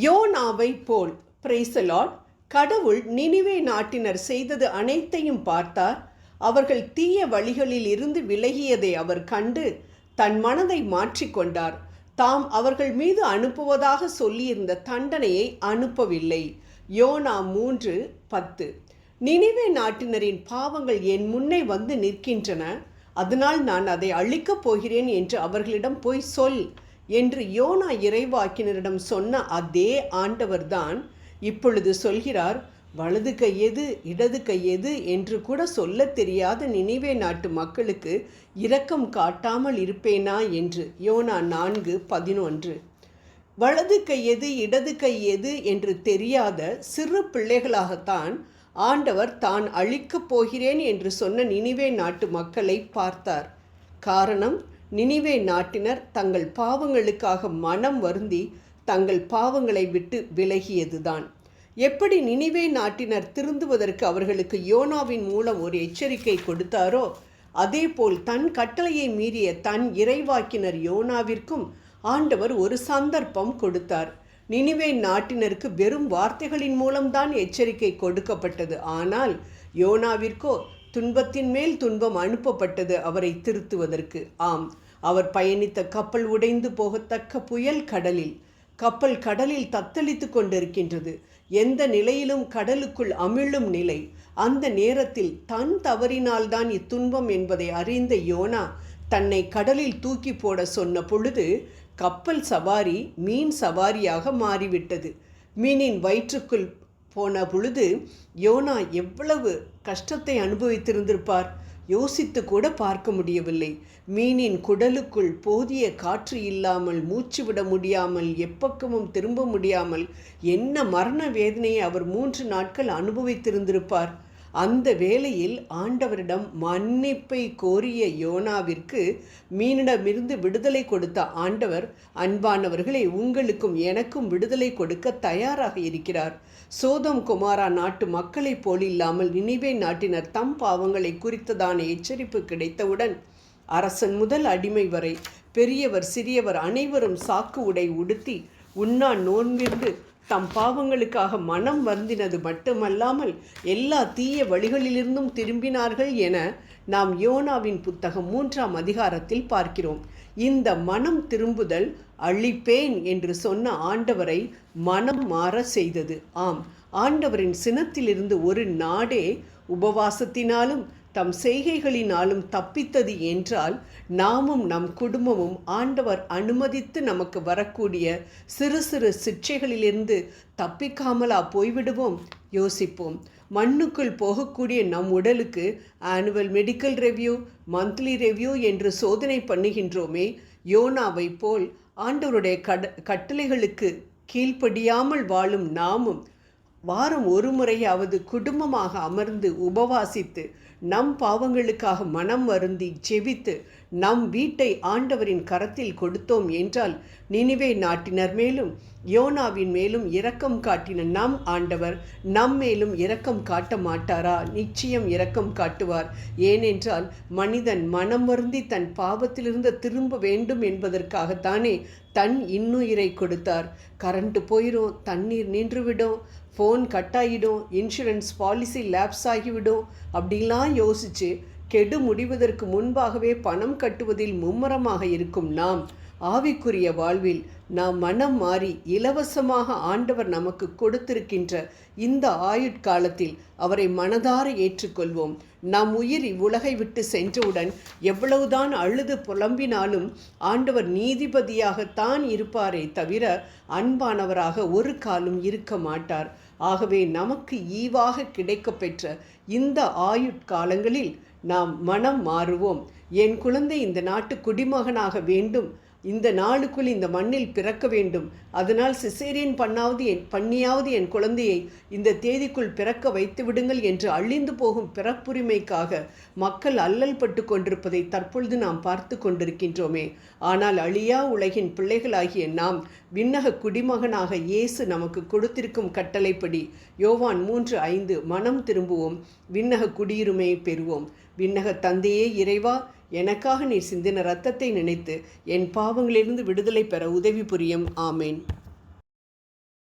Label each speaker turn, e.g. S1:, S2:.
S1: யோனாவை போல். பிரைசலாட் கடவுள் நினிவே நாட்டினர் செய்தது அனைத்தையும் பார்த்தார். அவர்கள் தீய வழிகளில் இருந்து விலகியதை அவர் கண்டு தன் மனதை மாற்றிக்கொண்டார் தாம் அவர்கள் மீது அனுப்புவதாக சொல்லியிருந்த தண்டனையை அனுப்பவில்லை. யோனா மூன்று பத்து. நினைவே நாட்டினரின் பாவங்கள் என் முன்னே வந்து நிற்கின்றன. அதனால் நான் அதை அழிக்கப் போகிறேன் என்று அவர்களிடம் போய் சொல். என்று யோனா இறைவாக்கினரிடம் சொன்ன அதே ஆண்டவர்தான் இப்பொழுது சொல்கிறார் வலது கை எது இடது கை எது? என்று கூட சொல்ல தெரியாத நினைவே நாட்டு மக்களுக்கு இரக்கம் காட்டாமல் இருப்பேனா என்று யோனா நான்கு பதினொன்று. வலது கை எது இடது கை எது? என்று தெரியாத சிறு பிள்ளைகளாகத்தான் ஆண்டவர் தான் அழிக்கப் போகிறேன் என்று சொன்ன நினைவே நாட்டு மக்களை பார்த்தார். காரணம் நினிவே நாட்டினர் தங்கள் பாவங்களுக்காக மனம் வருந்தி தங்கள் பாவங்களை விட்டு விலகியதுதான். எப்படி நினைவே நாட்டினர் திருந்துவதற்கு அவர்களுக்கு யோனாவின் மூலம் ஒரு எச்சரிக்கை கொடுத்தாரோ அதேபோல் தன் கட்டளையை மீறிய தன் இறைவாக்கினர் யோனாவிற்கும் ஆண்டவர் ஒரு சந்தர்ப்பம் கொடுத்தார். நினிவே நாட்டினருக்கு வெறும் வார்த்தைகளின் மூலம்தான் எச்சரிக்கை கொடுக்கப்பட்டது. ஆனால் யோனாவிற்கோ துன்பத்தின் மேல் துன்பம் அனுப்பப்பட்டது அவரை திருத்துவதற்கு. ஆம் அவர் பயணித்த கப்பல் உடைந்து போகத்தக்க புயல் கடலில். கப்பல் கடலில் தத்தளித்து கொண்டிருக்கின்றது. எந்த நிலையிலும் கடலுக்குள் அமிழும் நிலை. அந்த நேரத்தில் தன் தவறினால்தான் இத்துன்பம் என்பதை அறிந்த யோனா தன்னை கடலில் தூக்கி போட சொன்ன பொழுது கப்பல் சவாரி மீன் சவாரியாக மாறிவிட்டது. மீனின் வயிற்றுக்குள் போன பொழுது யோனா எவ்வளவு கஷ்டத்தை அனுபவித்திருந்திருப்பார்? யோசித்து கூட பார்க்க முடியவில்லை. மீனின் குடலுக்குள் போதிய காற்று இல்லாமல் மூச்சு விட முடியாமல் எப்பக்கமும் திரும்ப முடியாமல் என்ன மரண வேதனையை அவர் மூன்று நாட்கள் அனுபவித்திருந்திருப்பார்? அந்த வேளையில் ஆண்டவரிடம் மன்னிப்பை கோரிய யோனாவிற்கு மீனிடமிருந்து விடுதலை கொடுத்த ஆண்டவர் அன்பானவர்களை உங்களுக்கும் எனக்கும் விடுதலை கொடுக்க தயாராக இருக்கிறார். சோதம் குமாரா நாட்டு மக்களைப் போலில்லாமல் நினைவே நாட்டினர். தம் பாவங்களை குறித்ததான எச்சரிப்பு கிடைத்தவுடன் அரசன் முதல் அடிமை வரை பெரியவர் சிறியவர் அனைவரும் சாக்கு உடை உடுத்தி உண்ணா நோன்பிருந்து தம் பாவங்களுக்காக மனம் வருந்தினது மட்டுமல்லாமல் எல்லா தீய வழிகளிலிருந்தும் திரும்பினார்கள் என நாம் யோனாவின் புத்தகம் மூன்றாம் அதிகாரத்தில் பார்க்கிறோம். இந்த மனம் திரும்புதல் அழிப்பேன் என்று சொன்ன ஆண்டவரை மனம் மாற செய்தது. ஆம் ஆண்டவரின் சினத்திலிருந்து ஒரு நாடே உபவாசத்தினாலும் தம் செய்கைகளினாலும் தப்பித்தது என்றால் நாமும் நம் குடும்பமும் ஆண்டவர் அனுமதித்து நமக்கு வரக்கூடிய சிறு சிறு சிக்ஷைகளிலிருந்து தப்பிக்காமலா போய்விடுவோம். யோசிப்போம். மண்ணுக்குள் போகக்கூடிய நம் உடலுக்கு annual medical review monthly review என்று சோதனை பண்ணுகின்றோமே. யோனாவை போல் ஆண்டவருடைய கட கட்டளைகளுக்கு கீழ்ப்படியாமல் வாழும் நாமும் வாரம் ஒரு முறையாவது குடும்பமாக அமர்ந்து உபவாசித்து நம் பாவங்களுக்காக மனம் வருந்தி ஜெபித்து நம் வீட்டை ஆண்டவரின் கரத்தில் கொடுத்தோம் என்றால் நினிவே நாட்டினர் மேலும் யோனாவின் மேலும் இரக்கம் காட்டின நம் ஆண்டவர் நம் மேலும் இரக்கம் காட்ட மாட்டாரா? நிச்சயம் இரக்கம் காட்டுவார். ஏனென்றால் மனிதன் மனம் வருந்தி தன் பாவத்திலிருந்து திரும்ப வேண்டும் என்பதற்காகத்தானே தன் இன்னுயிரை கொடுத்தார். கரண்ட்டு போயிடும் தண்ணீர் நின்றுவிடும் ஃபோன் கட் ஆகிடும் இன்சூரன்ஸ் பாலிசி லேப்ஸ் ஆகிவிடும். அப்படிலாம் யோசித்து கெடு முடிவதற்கு முன்பாகவே பணம் கட்டுவதில் மும்முரமாக இருக்கும் நாம். ஆவிக்குரிய வாழ்வில் நாம் மனம் மாறி இலவசமாக ஆண்டவர் நமக்கு கொடுத்திருக்கின்ற இந்த ஆயுட்காலத்தில் அவரை மனதார ஏற்றுக்கொள்வோம். நம் உயிர் இவ்வுலகை விட்டு சென்றவுடன் எவ்வளவுதான் அழுது புலம்பினாலும் ஆண்டவர் நீதிபதியாகத்தான் இருப்பாரே தவிர அன்பானவராக ஒரு காலும் இருக்க மாட்டார். ஆகவே நமக்கு ஈவாக கிடைக்கப்பெற்ற இந்த ஆயுட்காலங்களில் நாம் மனம் மாறுவோம். என் குழந்தை இந்த நாட்டு குடிமகனாக வேண்டும். இந்த நாளுக்குள் இந்த மண்ணில் பிறக்க வேண்டும். அதனால் சிசேரியன் பண்ணாவது என் பண்ணியாவது என் குழந்தையை இந்த தேதிக்குள் பிறக்க வைத்து விடுங்கள் என்று அழிந்து போகும் பிறப்புரிமைக்காக மக்கள் அல்லல் பட்டு கொண்டிருப்பதை தற்பொழுது நாம் பார்த்து கொண்டிருக்கின்றோமே. ஆனால் அழியா உலகின் பிள்ளைகளாகிய நாம் விண்ணக குடிமகனாக இயேசு நமக்கு கொடுத்திருக்கும் கட்டளைப்படி யோவான் மூன்று ஐந்து மனம் திரும்புவோம். விண்ணக குடியுரிமையை பெறுவோம். விண்ணக தந்தையே இறைவா எனக்காக நீர் சிந்தின இரத்தத்தை நினைத்து என் பாவங்களிலிருந்து விடுதலை பெற உதவி புரியும். ஆமேன்.